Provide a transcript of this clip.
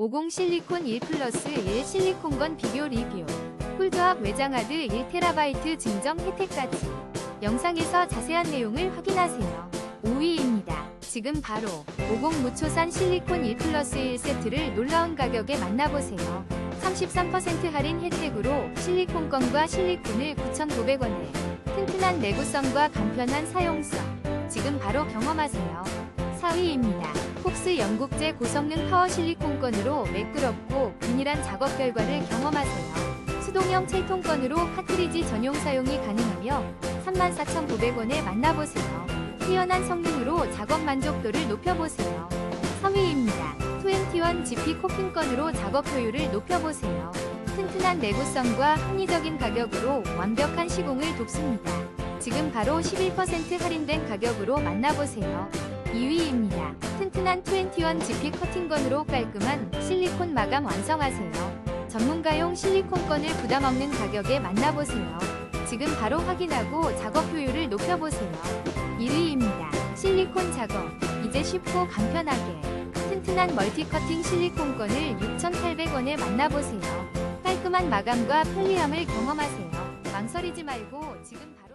50 실리콘 1 플러스 1 실리콘건 비교 리뷰 쿨드압 외장하드 1TB 증정 혜택까지 영상에서 자세한 내용을 확인하세요. 5위입니다. 지금 바로 50 무초산 실리콘 1 플러스 1 세트를 놀라운 가격에 만나보세요. 33% 할인 혜택으로 실리콘건과 실리콘을 9,900원에 튼튼한 내구성과 간편한 사용성 지금 바로 경험하세요. 4위입니다. 폭스 영국제 고성능 파워 실리콘건으로 매끄럽고 균일한 작업 결과를 경험하세요. 수동형 채통건으로 카트리지 전용 사용이 가능하며 34,900원에 만나보세요. 뛰어난 성능으로 작업 만족도를 높여보세요. 3위입니다. 21 GP 코핑건으로 작업 효율을 높여보세요. 튼튼한 내구성과 합리적인 가격으로 완벽한 시공을 돕습니다. 지금 바로 11% 할인된 가격으로 만나보세요. 2위입니다. 튼튼한 21 GP 커팅건으로 깔끔한 실리콘 마감 완성하세요. 전문가용 실리콘건을 부담 없는 가격에 만나보세요. 지금 바로 확인하고 작업 효율을 높여보세요. 1위입니다. 실리콘 작업. 이제 쉽고 간편하게. 튼튼한 멀티 커팅 실리콘건을 6,800원에 만나보세요. 깔끔한 마감과 편리함을 경험하세요. 망설이지 말고 지금 바로